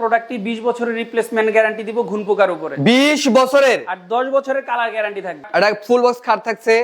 প্রোডাক্টটি 20 বছরের replacement guarantee দিব ঘুন পোকার উপরে। বিশ বছরের? আর 10 বছরের কালার গ্যারান্টি থাকবে। একটা ফুল বক্স খাট থাকছে?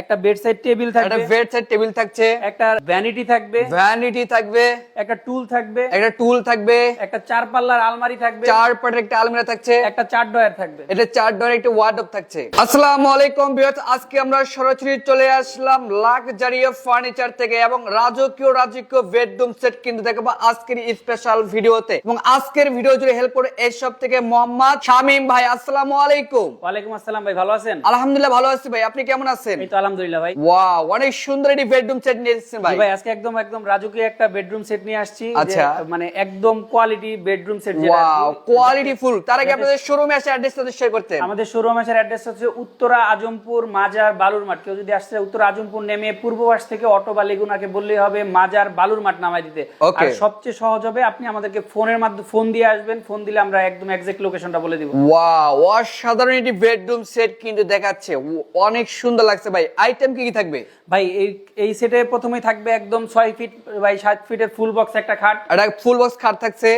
একটা বেড সাইড টেবিল একটা বেড সাইড টেবিল থাকছে। একটা ভ্যানিটি থাকবে। ভ্যানিটি থাকবে। একটা টুল থাকবে। একটা টুল থাকবে। একটা চার পাল্লার আলমারি থাকবে। চার পাটের একটা আলমিরা থাকছে। একটা চার ডয়ার থাকবে। এটা চার ডোর একটা ওয়ার্ডরোব থাকছে। আসসালামু আলাইকুম ভিউয়ার্স আজকে আমরা সরাসরি চলে আসলাম লাক্সারিয়া ফার্নিচার থেকে এবং রাজকীয় রাজকীয় বেডরুম সেট কিন্তু দেখাবো আজকের স্পেশাল ভিডিওতে এবং আজকের ভিডিও জুড়ে হেল্প করে এই সব থেকে মোহাম্মদ শামিম ভাই আসসালামু আলাইকুম। ওয়ালাইকুম আসসালাম ভাই ভালো আছেন? আলহামদুলিল্লাহ ভালো আছি ভাই আপনি কেমন আছেন? এই তো আলহামদুলিল্লাহ ভাই। ওয়াও অনেক সুন্দর একটি বেডরুম সেট নিয়ে এসেছেন ভাই। ভাই আজকে একদম একদম রাজকীয় একটা বেডরুম সেট নিয়ে আসছি আচ্ছা। মানে একদম কোয়ালিটি বেডরুম সেট যেটা ওয়াও কোয়ালিটি ফুল তার আগে আপনাদের শোরুমে এসে অ্যাড্রেসটা শেয়ার করতেন। আমাদের শোরুম এর অ্যাড্রেস হচ্ছে উত্তরা আজমপুর মাজার বালুর মাঠ কেউ যদি আসছে উত্তরা আজমপুর নেমে পূর্ব পাশ থেকে অটো বা লেগুনাকে বললেই হবে মাজার বালুর মাঠ নামাই দিতে আর সবচেয়ে সহজ হবে আপনি আমাদেরকে ফোনের মাধ্যমে ফোন দিয়ে আসবেন ফোন দিলে আমরা একদম এক্সাক্ট লোকেশনটা বলে দিব। ওয়াও অসাধারণ একটি বেডরুম সেট কিন্তু দেখাচ্ছে। অনেক সুন্দর লাগছে ভাই। আইটেম কি কি থাকবে? ভাই এই এই সেটে প্রথমেই থাকবে একদম ছয় ফিট বাই সাত ফিটের ফুল বক্স একটা খাট। একটা ফুল বক্স খাট থাকছে।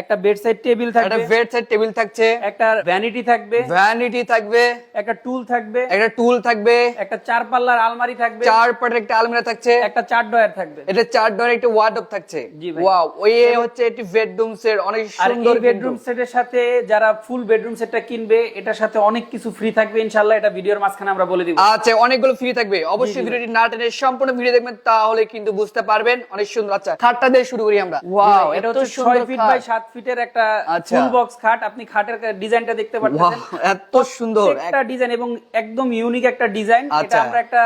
একটা বেড সাইড টেবিল থাকবে। একটা বেড সাইড টেবিল থাকছে। একটা ভ্যানিটি থাকবে। ভ্যানিটি থাকবে। একটা টুল থাকবে। একটা টুল থাকবে। একটা চার পাল্লার আলমারি থাকবে। চার পাটের একটা আলমিরা থাকছে। একটা চার ডয়ার থাকবে। এটা চার ডয়ার একটা ওয়ার্ডরোব থাকছে। জি ভাই। ওয়াও ওই হচ্ছে একটি বেডরুম সেট অনেক সুন্দর বেডরুম সেটের সাথে যারা ফুল বেডরুম সেটটা কিনবে এটার সাথে অনেক কিছু ফ্রি থাকবে ইনশাআল্লাহ এটা ভিডিওর মাঝখানে আমরা বলে দিব। আচ্ছা অনেকগুলো ফ্রি থাকবে। অবশ্যই ভিডিওটি না টেনে সম্পূর্ণ ভিডিও দেখবেন তাহলে কিন্তু বুঝতে পারবেন। অনেক সুন্দর আচ্ছা খাটটা দিয়ে শুরু করি আমরা। ওয়াও এটা এত হচ্ছে সুন্দর 6 ফিট বাই 7 ফিটের একটা আচ্ছা। ফুল বক্স খাট। আপনি খাটের ডিজাইনটা দেখতে পাচ্ছেন এত সুন্দর। একটা ডিজাইন এবং একদম ইউনিক একটা ডিজাইন এটা আচ্ছা। আমরা একটা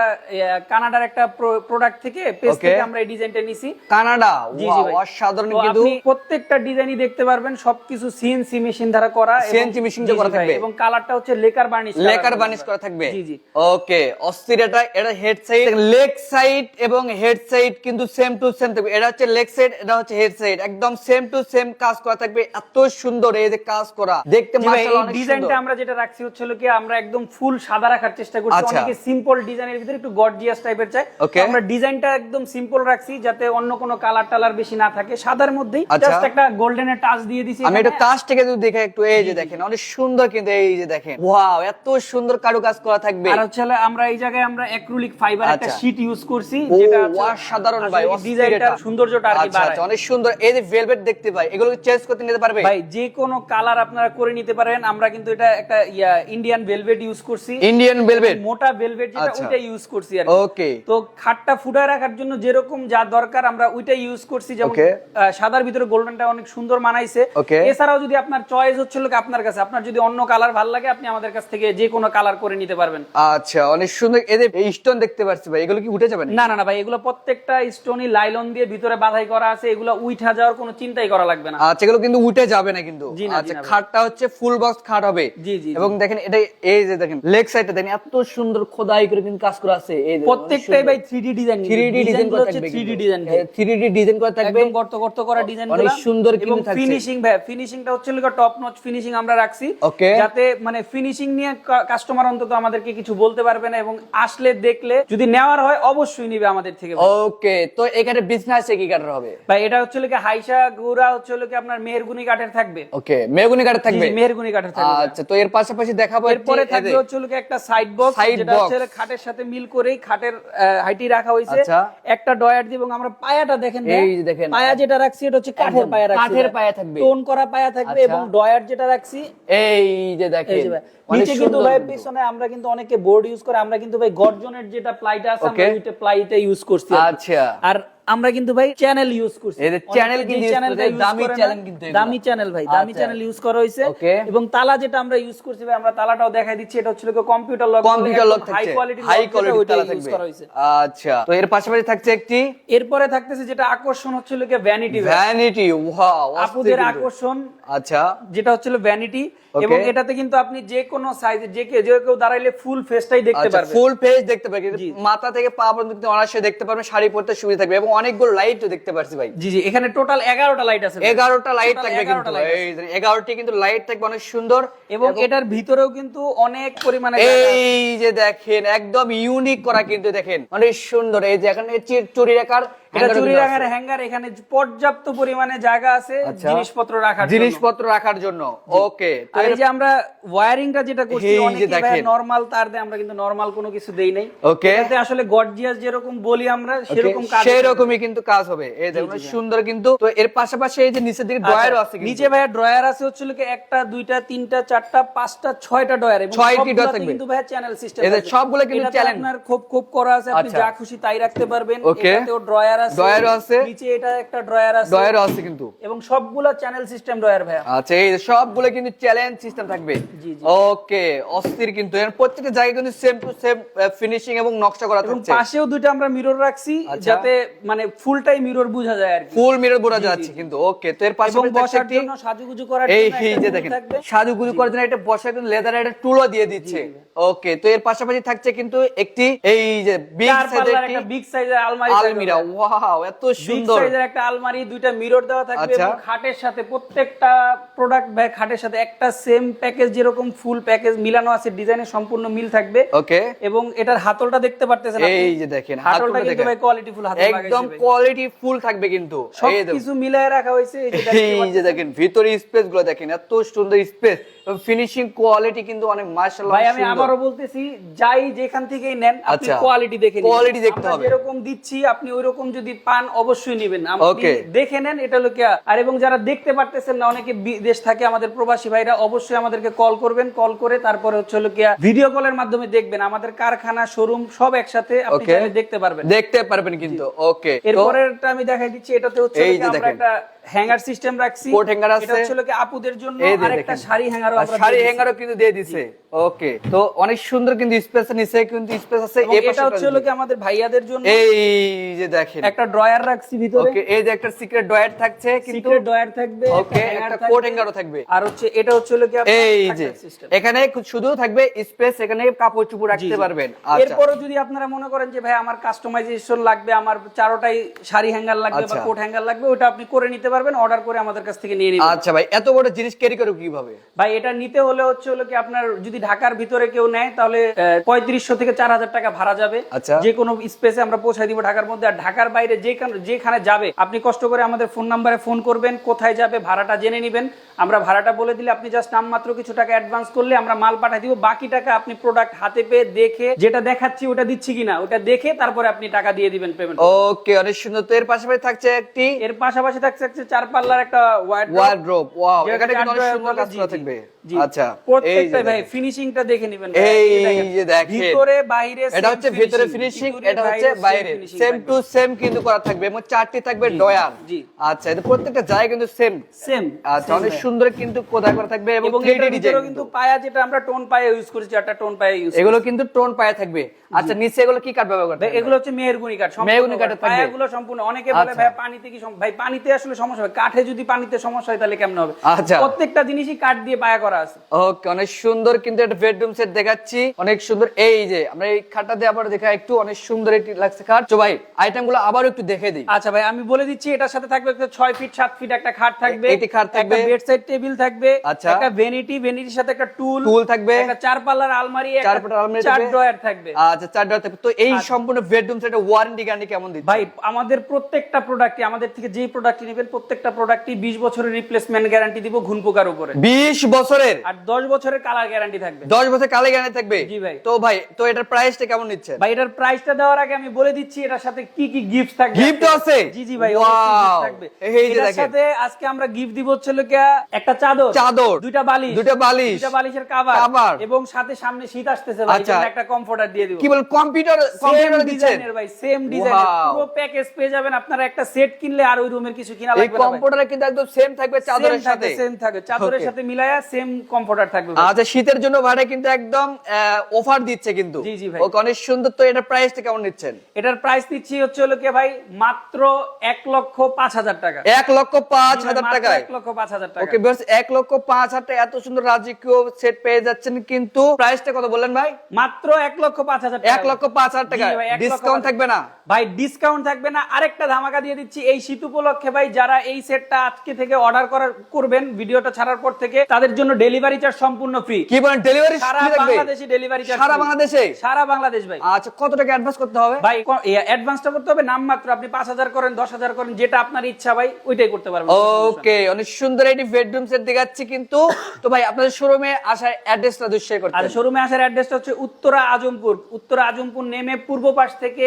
কানাডার একটা প্রোডাক্ট থেকে পেজ থেকে আমরা এই ডিজাইনটা নিছি। কানাডা। ওয়াও অসাধারণ কিন্তু। প্রত্যেকটা ডিজাইনই দেখতে পারবেন সবকিছু সিএনসি মেশিন দ্বারা করা CNC machine দিয়ে করা থাকবে। এবং কালারটা হচ্ছে লেকার বার্নিশ লেকার বানিশ করা থাকবে? জি জি। ওকে অস্থির এটা এটা হেড সাইড লেগ সাইড এবং হেড সাইড কিন্তু সেম টু সেম থাকবে। এটা হচ্ছে লেগ সাইড এটা হচ্ছে হেড সাইড একদম সেম টু সেম কাজ করা থাকবে। এত সুন্দর এই যে কাজ করা। দেখতে মাশাআল্লাহ অনেক ডিজাইনটা আমরা যেটা রাখছি হচ্ছে কি আমরা একদম ফুল সাদা রাখার চেষ্টা করছি। আচ্ছা। অনেকে সিম্পল ডিজাইনের ভিতরে একটু গর্জিয়াস টাইপের চাই আমরা ডিজাইনটা একদম সিম্পল রাখছি যাতে অন্য কোনো কালার টালার বেশি না থাকে। সাদার মধ্যেই আচ্ছা। জাস্ট একটা গোল্ডেনের টাচ দিয়ে দিছি আমি একটু কাজ থেকে যদি দেখে একটু এই যে দেখেন অনেক সুন্দর কিন্তু এই যে দেখেন। ওয়াও এত সুন্দর কারুকাজ করা থাকবে। আর হচ্ছে আমরা এই জায়গায় আমরা অ্যাক্রিলিক ফাইবার একটা আচ্ছা। শীট ইউজ করছি যেটা অসাধারণ ভাই, ডিজাইনটা সৌন্দর্যটা আর কি আচ্ছা বাড়ায়। আচ্ছা অনেক সুন্দর। এই যে ভেলভেট দেখতে পাই এগুলো চেঞ্জ করতে নিতে পারবে? ভাই যে কোনো কালার আপনারা করে নিতে পারেন। আমরা কিন্তু এটা একটা ইন্ডিয়ান ভেলভেট ইউজ করছি। ইন্ডিয়ান ভেলভেট মোটা ভেলভেট যেটা আচ্ছা। ওইটা ইউজ করছি আর ওকে তো খাটটা ফুটায় রাখার জন্য যেরকম যা দরকার আমরা ওইটাই ইউজ করছি। যেমন সাদার ভিতরে গোল্ডেনটা অনেক সুন্দর Okay. এছাড়াও যদি আপনার চয়েস হচ্ছে লোক আপনার কাছে আপনার যদি অন্য কালার ভালো লাগে আপনি আমাদের কাছ থেকে যে কোনো কালার করে নিতে পারবেন। আচ্ছা অনেক সুন্দর। এদের স্টোন দেখতে পাচ্ছি ভাই এগুলো কি উঠে যাবে না না না ভাই এগুলো প্রত্যেকটা স্টোনি লাইলন দিয়ে ভিতরে বাধাই করা আছে এগুলো উইঠা যাওয়ার কোনো চিন্তাই করা লাগবে না। আচ্ছা এগুলো কিন্তু উঠে যাবে না কিন্তু। আচ্ছা খাটটা হচ্ছে ফুল বক্স খাট হবে। জি, জি, এবং দেখেন এটা এই যে দেখেন লেগ সাইডটা দেখেন এত সুন্দর খোদাই করে কিন্তু কাজ করা আছে। এই প্রত্যেকটাই ভাই 3D ডিজাইন 3D ডিজাইন করা থাকবে 3D ডিজাইন 3D ডিজাইন করা থাকবে। একদম গর্ত গর্ত করা ডিজাইন অনেক সুন্দর কিন্তু থাকছে। ফিনিশিং ভাই ফিনিশিংটা হচ্ছে টপ নচ ফিনিশিং আমরা রাখছি. যাতে মানে ফিনিশিং নিয়ে কাস্টমার অন্তত আমাদেরকে কিছু বলতে পারবে না এবং আসলে দেখলে যদি নেওয়ার হয় অবশ্যই নিবে আমাদের থেকে ওকে তো এখানে বিজনেস কি কাটার হবে ভাই এটা হচ্ছে হাইসা গুড়া হচ্ছে আপনার মেহেরগুনি কাঠের থাকবে ওকে মেগুনি কাঠ থাকবে মেহেরগুনি কাঠের থাকবে আচ্ছা তো এর পাশাপাশি দেখাবো এরপরে থাকবে হচ্ছে একটা সাইড বক্স যেটা হচ্ছে খাটের সাথে মিল করেই খাটের হাইটি রাখা হয়েছে আচ্ছা। একটা ডয়ার দিব এবং আমরা পায়াটা দেখেন। এই দেখেন। পায়া যেটা রাখছি এটা হচ্ছে কাঠের পায়া রাখছি কাঠের ভাই। পায়া থাকবে। টোন করা পায়া থাকবে আচ্ছা। এবং ডয়ার যেটা রাখছি এই যে দেখেন অনেক নিচে কিন্তু ভাই পিছনে আমরা কিন্তু অনেকে বোর্ড ইউজ করে আমরা কিন্তু ভাই গর্জনের যেটা প্লাইটা আছে আমরা. ওইটা প্লাইটা ইউজ করছি আচ্ছা আর আমরা কিন্তু ভাই চ্যানেল ইউজ করছি। এই যে অনেকে কিন্তু দামি channel কিন্তু। দামি চ্যানেল ভাই দামি। চ্যানেল ইউজ করা হয়েছে। এবং তালা যেটা আমরা ইউজ করছি ভাই আমরা তালাটাও দেখাই দিচ্ছি এটা হচ্ছে computer lock computer lock high quality high quality তালা ইউজ থাকবে। করা হয়েছে। আচ্ছা তো এর পাশাপাশি থাকছে একটি? এরপরে থাকতেছে যেটা আকর্ষণ হচ্ছে লোকে ভ্যানিটি ভ্যানিটি ওয়াও আপুদের আকর্ষণ আচ্ছা। যেটা হচ্ছে ভ্যানিটি এবং এটাতে কিন্তু আপনি যে কোনো সাইজে যে কে- যে কেউ দাঁড়াইলে ফুল ফেসটাই দেখতে আচ্ছা পারবে। ফুল পেজ দেখতে পারবে। মাথা থেকে পা পর্যন্ত কিন্তু অনায়াসে দেখতে পারবে শাড়ি পরতে সুবিধা থাকবে। এবং অনেকগুলো লাইট দেখতে পারছি ভাই। জি জি এখানে টোটাল এগারোটা লাইট আছে। এগারোটা লাইট থাকবে কিন্তু এগারোটি কিন্তু লাইট থাকবে অনেক সুন্দর। এবং এটার ভিতরেও কিন্তু অনেক পরিমাণে এই যে দেখেন একদম ইউনিক করা কিন্তু দেখেন অনেক সুন্দর। এই যে এখানে চি- চুরি রাখার এটা চুরি রাখার হ্যাঙ্গার এখানে পর্যাপ্ত পরিমাণে জায়গা আছে আচ্ছা। জিনিসপত্র রাখার জিনিসপত্র রাখার জন্য। ওকে তো এই যে আমরা ওয়্যারিংটা যেটা করছি এই অনেকে নরমাল তার দেয় আমরা কিন্তু নরমাল কোনো কিছু দেই নাই. এটাতে আসলে গর্জিয়াস যেরকম বলি আমরা সেরকম কাজ সেই কিন্তু কাজ হবে। এই দেখুন সুন্দর কিন্তু। তো এর পাশাপাশি এই যে নিচের দিকে ড্রয়ারও আছে আচ্ছা, নিচে ভাইয়া ড্রয়ার আছে হচ্ছে লোকে একটা দুইটা তিনটা চারটা পাঁচটা ছয়টা ড্রয়ার এবং ছয়টি সবগুলোতে থাকবে। কিন্তু ভাইয়া চ্যানেল সিস্টেম এদের সবগুলো কিন্তু channel। আপনার খুব খুব করা আছে। আপনি আচ্ছা। যা খুশি তাই রাখতে পারবেন. এটাতেও ড্রয়ার আছে Drawer আছে। নিচে এটা একটা ড্রয়ার আছে। ড্রয়ারও আছে কিন্তু। এবং সবগুলো চ্যানেল সিস্টেম ড্রয়ার ভাইয়া। আচ্ছা এই সবগুলো কিন্তু চ্যালেঞ্জ সিস্টেম থাকবে। ওকে অস্থির কিন্তু। এর প্রত্যেকটা জায়গায় কিন্তু সেম টু সেম ফিনিশিং এবং নকশা করা থাকছে। পাশেও দুইটা আমরা মিরর রাখছি আচ্ছা। যাতে মানে ফুলটাই মিরর বোঝা যায় আর ফুল মিরর বোঝা যাচ্ছে কিন্তু। ওকে তো এর থাকছে বসার জন্য সাজুগুজু করার এই জন্য যে দেখেন সাজুগুজু করার জন্য একটা বসার কিন্তু লেদার একটা টুলও দিয়ে দিচ্ছে। ওকে তো এর পাশাপাশি থাকছে কিন্তু একটি এই যে বিগ সাইজের একটা বিগ সাইজের আলমারি আলমিরা। ওয়াও এত সুন্দর সাইজের একটা আলমারি দুইটা মিরর দেওয়া থাকবে আচ্ছা। এবং খাটের সাথে প্রত্যেকটা প্রোডাক্ট খাটের সাথে একটা সেম প্যাকেজ যেরকম ফুল প্যাকেজ মিলানো আছে ডিজাইনের সম্পূর্ণ মিল থাকবে ওকে এবং এটার হাতলটা দেখতে পারতেছেন এই যে দেখেন হাতলটা কিন্তু ভাই কোয়ালিটি ফুল হাতল একদম কোয়ালিটি ফুল থাকবে কিন্তু সবকিছু মিলায় রাখা হয়েছে এই যে। দেখেন ভিতরে স্পেসগুলো দেখেন এত সুন্দর স্পেস ফিনিশিং কোয়ালিটি কিন্তু অনেক মাশাআল্লাহ ভাই আমি আবারও বলতেছি যাই যেখান থেকেই নেন আপনি আচ্ছা। কোয়ালিটি দেখে নিবেন। Quality দেখতে হবে। যেরকম দিচ্ছি আপনি ওইরকম যদি পান অবশ্যই নেবেন। দেখে নেন এটা হলো কি আর এবং যারা দেখতে পারতেছেন না অনেকে বিদেশ থাকে আমাদের প্রবাসী ভাইরা অবশ্যই আমাদেরকে কল করবেন কল করে তারপরে হচ্ছে হলো কি ভিডিও কলের মাধ্যমে দেখবেন। আমাদের কারখানা শোরুম সব একসাথে আপনি দেখতে পারবেন। দেখতে পারবেন কিন্তু ওকে। এরপরেরটা আমি দেখাই দিচ্ছি এটাতে হচ্ছে আমরা একটা হ্যাঙ্গার সিস্টেম রাখছি। Coat hanger আছে। এটা হচ্ছে কি আপুদের জন্য আরেকটা শাড়ি হ্যাঙ্গারও আমরা শাড়ি হ্যাঙ্গারও কিন্তু দিয়ে দিছে। ওকে। তো অনেক সুন্দর কিন্তু স্পেস নিচে কিন্তু স্পেস আছে এটা হচ্ছে কি আমাদের ভাইয়াদের জন্য। এই যে দেখেন একটা ড্রয়ার রাখছি ভিতরে। ওকে এই যে একটা সিক্রেট ডয়ার থাকছে কিন্তু সিক্রেট ড্রয়ার থাকবে hanger একটা থাকবে, coat hanger ও থাকবে। আর হচ্ছে এটা হচ্ছে হলো কি আপনার এই যে এখানে শুধু থাকবে স্পেস এখানে কাপড় চুপড় রাখতে পারবেন। আচ্ছা। এরপরও যদি আপনারা মনে করেন যে ভাই আমার কাস্টমাইজেশন লাগবে আমার চারোটাই শাড়ি হ্যাঙ্গার লাগবে বা আচ্ছা। কোট হ্যাঙ্গার লাগবে ওটা আপনি করে নিতে পারবেন অর্ডার করে আমাদের কাছ থেকে নিয়ে নিবেন। আচ্ছা ভাই এত বড় জিনিস ক্যারি করো কীভাবে? ভাই এটা নিতে হলে হচ্ছে হলো কি আপনার যদি ঢাকার ভিতরে কেউ নেয় তাহলে পঁয়ত্রিশশো থেকে চার হাজার টাকা ভাড়া যাবে। আচ্ছা। যে কোনো স্পেসে আমরা পৌঁছাই দিব ঢাকার মধ্যে আর ঢাকার বাইরে যেখানে যেখানে যাবে আপনি কষ্ট করে আমাদের ফোন নাম্বারে ফোন করবেন কোথায় যাবে ভাড়াটা জেনে নেবেন। আমরা ভাড়াটা বলে দিলে আপনি জাস্ট নামমাত্র কিছু টাকা অ্যাডভান্স করলে আমরা মাল পাঠাই দিব। বাকি টাকা আপনি প্রোডাক্ট হাতে পেয়ে দেখে যেটা দেখাচ্ছি ওটা দিচ্ছি কিনা ওটা দেখে তারপরে আপনি টাকা দিয়ে দিবেন পেমেন্ট ওকে অনেক সুন্দর। তো এর পাশাপাশি থাকছে একটি এর পাশাপাশি থাকছে চার পাল্লার একটা। ওয়ার্ড্রোব ওয়াও এখানে কিন্তু অনেক সুন্দর কাজ করা থাকবে। আচ্ছা প্রত্যেকটা ভাই ফিনিশিংটা দেখে নেবেন এই যে দেখেন। ভিতরে বাইরে এটা হচ্ছে ভিতরে ফিনিশিং এটা হচ্ছে বাইরে সেম টু সেম কিন্তু করা থাকবে এবং চারটি থাকবে ডয়ার আচ্ছা এটা প্রত্যেকটা জায়গা কিন্তু সেম Same, আচ্ছা অনেক সুন্দর কিন্তু কোথায় করা থাকবে এবং এবং 3D ডিজাইন কিন্তু পায়া যেটা আমরা টোন পায়ে ইউজ করেছি একটা টোন পায়ে ইউজ এগুলো কিন্তু টোন পায়ে থাকবে। আচ্ছা নিচে এগুলো কি কাঠ ব্যবহার করতে এগুলো হচ্ছে মেহেরগুনি কাঠ। থাকবে। পায়াগুলো সম্পূর্ণ। অনেকে বলে আচ্ছা। ভাই পানিতে কি ভাই পানিতে আসলে সমস্যা হয় কাঠে যদি পানিতে সমস্যা হয় তাহলে কেমন হবে? আচ্ছা। প্রত্যেকটা জিনিসই কাঠ দিয়ে পায়া করা আছে। ওকে অনেক সুন্দর কিন্তু একটা বেডরুম সেট দেখাচ্ছি। অনেক সুন্দর। এই যে আমরা এই খাটটা দিয়ে আবার দেখা একটু অনেক সুন্দর একটি লাগছে খাট। তো ভাই আইটেমগুলো আবার একটু দেখে দিই। আচ্ছা ভাই আমি বলে দিচ্ছি এটার সাথে থাকবে ছয় ফিট সাত ফিট একটা খাট থাকবে। এটি খাট থাকবে। বেড সাইড টেবিল থাকবে। আচ্ছা। একটা ভেনিটি ভেনিটির সাথে একটা টুল টুল থাকবে। একটা চার পাল্লার আলমারি চার পাল্লার আলমারি চার ড্রয়ার থাকবে। আচ্ছা চার ডয়ার থাকবে। তো এই সম্পূর্ণ বেডরুম সেটের ওয়ারেন্টি গ্যারান্টি কেমন দিচ্ছে ভাই আমাদের প্রত্যেকটা প্রোডাক্টই আমাদের থেকে যেই প্রোডাক্টই নেবেন প্রত্যেকটা প্রোডাক্টই বিশ বছরের রিপ্লেসমেন্ট গ্যারান্টি দিব ঘুন পোকার উপরে। বিশ বছরের? আর দশ বছরের কালার গ্যারান্টি থাকবে। দশ বছর কালে গ্যারান্টি থাকবে? জি ভাই। তো ভাই তো এটার প্রাইসটা কেমন নিচ্ছেন? ভাই এটার প্রাইসটা দেওয়ার আগে আমি বলে দিচ্ছি এটার সাথে কি কি গিফট থাকবে? Gift আছে? জি জি ভাই থাকবে। এই যে এটার সাথে আজকে আমরা গিফট দিব হচ্ছে গিয়া একটা চাদর। চাদর, দুইটা বালিশ। দুইটা বালিশ, দুইটা বালিশের কভার cover। এবং সাথে সামনে শীত আসতেছে ভাই আচ্ছা। এজন্য একটা কমফোর্টার দিয়ে দিব। কি বল কম্পিউটার কম্পিউটার দিচ্ছেন? ডিজাইনের ভাই সেম ডিজাইনের পুরো প্যাকেজ পেয়ে যাবেন আপনারা একটা সেট কিনলে আর ওই রুমের কিছু কিনা লাগবে না ভাই। কম্পিউটারে কিন্তু একদম সেম থাকবে চাদরের সাথে। সেম থাকবে। চাদরের সাথে মিলায়া সেম কমফোর্টার থাকবে আচ্ছা শীতের জন্য ভাড়া কিন্তু একদম অফার দিচ্ছে কিন্তু। জি, জি ভাই। অনেক সুন্দর তো প্রাইসটা কেমন নিচ্ছেন? এটার প্রাইস দিচ্ছি হচ্ছে হলো কি ভাই মাত্র এক লক্ষ পাঁচ হাজার টাকা। এক লক্ষ পাঁচ ভাই, হাজার টাকায়? এক লক্ষ পাঁচ হাজার টাকা। ওকে বেশ এক লক্ষ পাঁচ হাজার টাকা এত সুন্দর রাজকীয় সেট পেয়ে যাচ্ছেন কিন্তু প্রাইসটা কত বললেন ভাই? মাত্র এক লক্ষ পাঁচ হাজার টাকা। এক লক্ষ পাঁচ হাজার টাকা। ডিসকাউন্ট থাকবে না? ভাই ডিসকাউন্ট থাকবে না। আরেকটা ধামাকা দিয়ে দিচ্ছি এই শীত উপলক্ষে ভাই যারা এই সেটটা আজকে থেকে অর্ডার করার করবেন ভিডিওটা ছাড়ার পর থেকে তাদের জন্য ডেলিভারি চার্জ সম্পূর্ণ ফ্রি কি বলেন ডেলিভারি সারা বাংলাদেশে ডেলিভারি চার্জ সারা বাংলাদেশে? সারা বাংলাদেশ ভাই। আচ্ছা কত টাকা অ্যাডভান্স করতে হবে? ভাই অ্যাডভান্সটা করতে হবে নাম মাত্র আপনি পাঁচ হাজার করেন দশ হাজার করেন যেটা আপনার ইচ্ছা ভাই ওইটাই করতে পারবেন। ওকে অনেক সুন্দর একটি বেডরুম সেট দেখাচ্ছি কিন্তু। তো ভাই আপনাদের শোরুমে আসার অ্যাড্রেসটা দুশ্চয় করতে আর শোরুমে আসার অ্যাড্রেসটা হচ্ছে উত্তরা আজমপুর। উত্তরা আজমপুর নেমে পূর্ব পাশ থেকে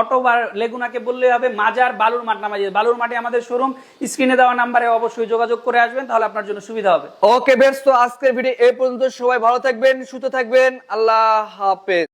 অটো বা লেগুনাকে বললে হবে মাজার বালুর মাঠ নামাজি বালুর মাঠে আমাদের শোরুম স্ক্রিনে দেওয়া নাম্বারে অবশ্যই যোগাযোগ করে আসবেন তাহলে আপনার জন্য সুবিধা হবে। ওকে তো আজকের ভিডিও এ পর্যন্ত সবাই ভালো থাকবেন সুস্থ থাকবেন। আল্লাহ হাফেজ।